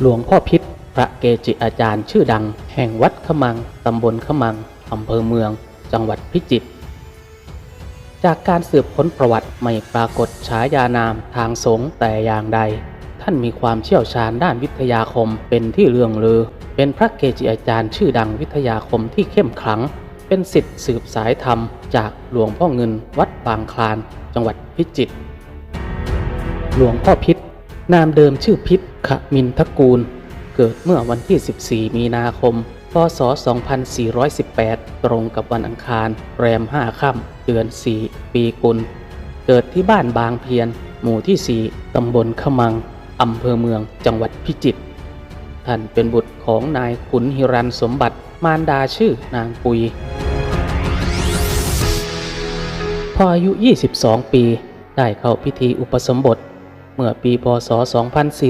หลวงพ่อพิษพระเกจิอาจารย์ชื่อดัง แห่งวัดขมัง ตำบลขมัง อำเภอเมือง จังหวัดพิจิตร จากการสืบค้นประวัติไม่ปรากฏฉายานามทางสงฆ์แต่อย่างใด ท่านมีความเชี่ยวชาญด้านวิทยาคมเป็นที่เลื่องลือ เป็นพระเกจิอาจารย์ชื่อดังวิทยาคมที่เข้มขลัง เป็นสิทธิ์สืบสายธรรม จากหลวงพ่อเงินวัดบางคลาน จังหวัดพิจิตร หลวงพ่อพิษนามเดิมชื่อพิษ ขมินทกูล เกิดเมื่อวันที่ 14 มีนาคม พศ 2418 ตรงกับวันอังคาร แรม 5 ค่ำเดือน 4 ปีกุล เกิดที่บ้านบางเพียน หมู่ที่ 4 ตำบลขมัง อำเภอเมือง จังหวัดพิจิตร ท่านเป็นบุตรของนายขุนหิรันสมบัติ มารดาชื่อนางปุย พออายุ 22 ปี ได้เข้าพิธีอุปสมบท เมื่อปีพศ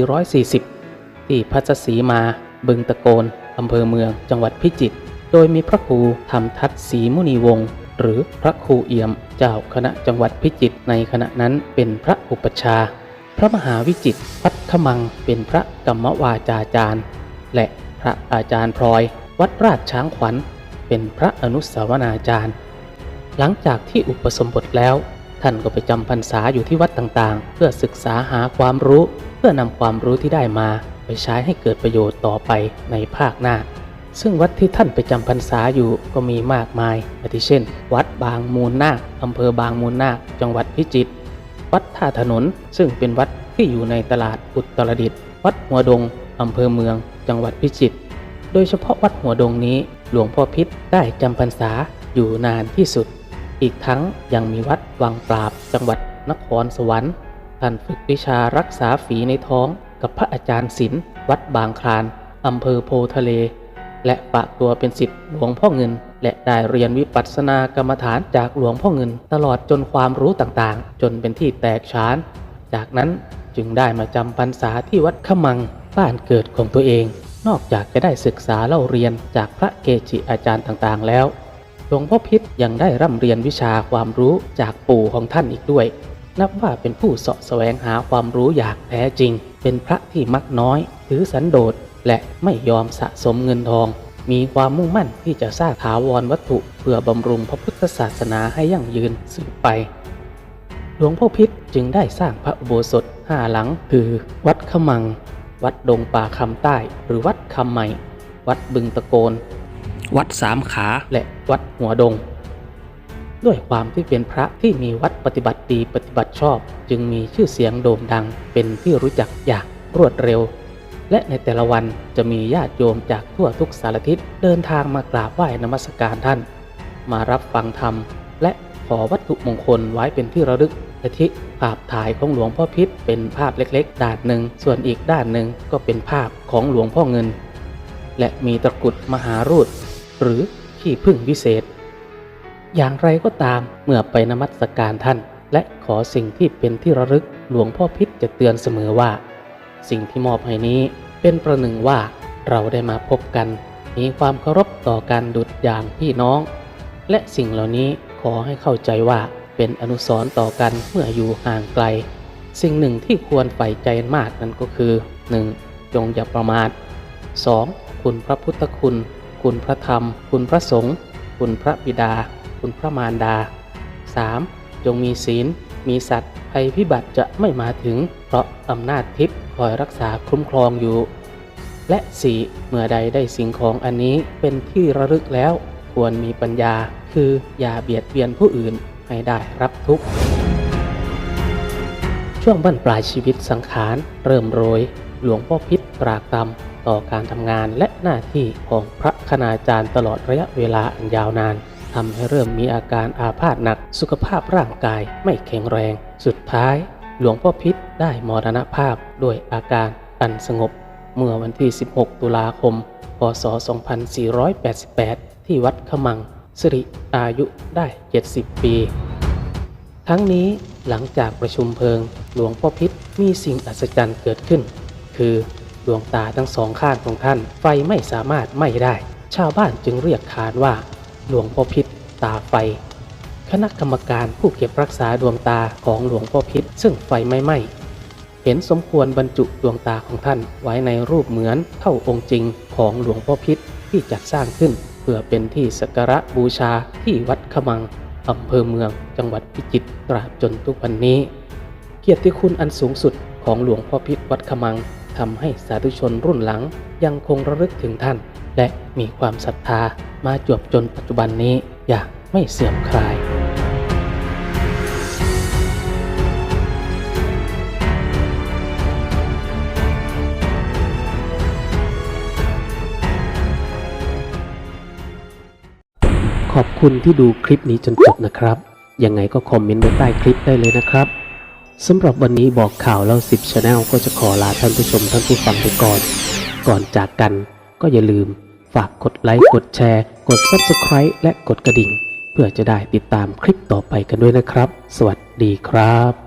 2440 ที่พัชสีมาบึงตะโกนอำเภอเมืองจังหวัดพิจิตร โดยมีพระครูธรรมทัศศรีมุนีวงศ์หรือพระครูเอี่ยมเจ้าคณะจังหวัดพิจิตรในขณะนั้นเป็นพระอุปชา พระมหาวิจิตรวัดขมังเป็นพระกรรมวาจาจารย์ และพระอาจารย์พลอย วัดราชช้างขวัญ เป็นพระอนุสาวนาจารย์ หลังจากที่อุปสมบทแล้ว ท่านก็ไปจำพรรษาอยู่ที่วัดต่างๆ เพื่อศึกษาหาความรู้ เพื่อนำความรู้ที่ได้มาไปใช้ให้เกิดประโยชน์ต่อไปในภาคหน้า ซึ่งวัดที่ท่านไปจำพรรษาอยู่ก็มีมากมายอาทิเช่น วัดบางมูลนาคอำเภอบางมูลนาค จังหวัดพิจิตร วัดท่าถนน ซึ่งเป็นวัดที่อยู่ในตลาดอุตรดิตถ์ วัดหัวดงอำเภอเมือง จังหวัดพิจิตร โดยเฉพาะวัดหัวดงนี้ หลวงพ่อพิษได้จำพรรษาอยู่นานที่สุด อีกทั้งยังมีวัดวังปราบจังหวัดนครสวรรค์ท่านฝึกวิชารักษาฝีในท้องกับพระอาจารย์ศิลป์วัดบางคลานอำเภอโพทะเล และปะตัวเป็นศิษย์หลวงพ่อเงิน และได้เรียนวิปัสสนากรรมฐานจากหลวงพ่อเงิน ตลอดจนความรู้ต่างๆ จนเป็นที่แตกฉาน จากนั้นจึงได้มาจำพรรษาที่วัดขมังบ้านเกิดของตัวเอง นอกจากจะได้ศึกษาเล่าเรียนจากพระเกจิอาจารย์ต่างๆแล้ว หลวงพ่อพิษยังได้ร่ำเรียนวิชาความรู้จากปู่ของท่านอีกด้วย นับว่าเป็นผู้เสาะแสวงหาความรู้อย่างแท้จริง เป็นพระที่มักน้อย ถือสันโดษและไม่ยอมสะสมเงินทอง มีความมุ่งมั่นที่จะสร้างถาวรวัตถุเพื่อบำรุงพระพุทธศาสนาให้ยั่งยืนสืบไป หลวงพ่อพิษจึงได้สร้างพระอุโบสถห้าหลัง คือ วัดขมัง วัดดงป่าคำใต้ หรือวัดคำใหม่ วัดบึงตะโกน วัดสามขาและวัดหัวดง ด้วยความที่เป็นพระที่มีวัดปฏิบัติดีปฏิบัติชอบ จึงมีชื่อเสียงโด่งดังเป็นที่รู้จักอย่างรวดเร็ว และในแต่ละวันจะมีญาติโยมจากทั่วทุกสารทิศเดินทางมากราบไหว้นมัสการท่าน มารับฟังธรรม และขอวัตถุมงคลไว้เป็นที่ระลึกอาทิภาพถ่ายของหลวงพ่อพิษเป็นภาพเล็กๆ ด้านหนึ่ง ส่วนอีกด้านหนึ่งก็เป็นภาพของหลวงพ่อเงิน และมีตะกรุดมหารูด หรือขี้พึ่งวิเศษ อย่างไรก็ตามเมื่อไปนมัสการท่าน และขอสิ่งที่เป็นที่ระลึกหลวงพ่อพิษจะเตือนเสมอว่า สิ่งที่มอบให้นี้เป็นประหนึ่งว่าเราได้มาพบกัน มีความเคารพต่อกันดุดอย่างพี่น้อง และสิ่งเหล่านี้ขอให้เข้าใจว่าเป็นอนุสร์ต่อกันเมื่ออยู่ห่างไกล สิ่งหนึ่งที่ควรใฝ่ใจมากนั้นก็คือ 1. จงอย่าประมาท 2. คุณพระพุทธคุณ คุณพระธรรม คุณพระสงฆ์คุณพระบิดา คุณพระมารดา 3. จงมีศีล มีสัตว์ภัยพิบัติจะไม่มาถึง เพราะอำนาจทิพย์คอยรักษาคุ้มครองอยู่ และ 4. เมื่อใดได้สิ่งของอันนี้เป็นที่ระลึกแล้ว ควรมีปัญญา คืออย่าเบียดเบียนผู้อื่นให้ได้รับทุกข์ ช่วงบั้นปลายชีวิตสังขาร เริ่มโรย หลวงพ่อพิษตรากตรำ ต่อการทำงานและหน้าที่ของพระคณาจารย์ตลอดระยะเวลาอันยาวนานทำให้เริ่มมีอาการอาพาธหนักสุขภาพร่างกายไม่แข็งแรง สุดท้าย หลวงพ่อพิษได้มรณภาพด้วยอาการอันสงบ เมื่อวันที่ 16 ตุลาคม พศ 2488 ที่วัดขมังสิริอายุได้ 70 ปี ทั้งนี้หลังจากประชุมเพลิง หลวงพ่อพิษมีสิ่งอัศจรรย์เกิดขึ้น คือ ดวงตาทั้งสองข้างของท่านไฟไม่สามารถไหม้ได้ ชาวบ้านจึงเรียกขานว่า หลวงพ่อพิษตาไฟ คณะกรรมการผู้เก็บรักษาดวงตาของหลวงพ่อพิษซึ่งไฟไม่ไหม้เห็นสมควรบรรจุดวงตาของท่านไว้ในรูปเหมือนเท่าองค์จริงของหลวงพ่อพิษที่จัดสร้างขึ้น เพื่อเป็นที่สักการะบูชาที่วัดขมังอำเภอเมืองจังหวัดพิจิตรตราบจนทุกวันนี้ เกียรติคุณอันสูงสุดของหลวงพ่อพิษวัดขมัง ทำให้สาธุชนรุ่นหลังยังคงระลึกถึงท่าน และมีความศรัทธามาจวบจนปัจจุบันนี้อย่างไม่เสื่อมคลาย ขอบคุณที่ดูคลิปนี้จนจบนะครับ ยังไงก็คอมเมนต์ไว้ใต้คลิปได้เลยนะครับ สำหรับวันนี้บอกข่าวแล้ว10 Channel ก็จะขอลาท่านผู้ชมท่านผู้ฟังไปก่อน ก่อนจากกันก็อย่าลืมฝากกดไลค์กดแชร์ กด Subscribe และกดกระดิ่ง เพื่อจะได้ติดตามคลิปต่อไปกันด้วยนะครับ สวัสดีครับ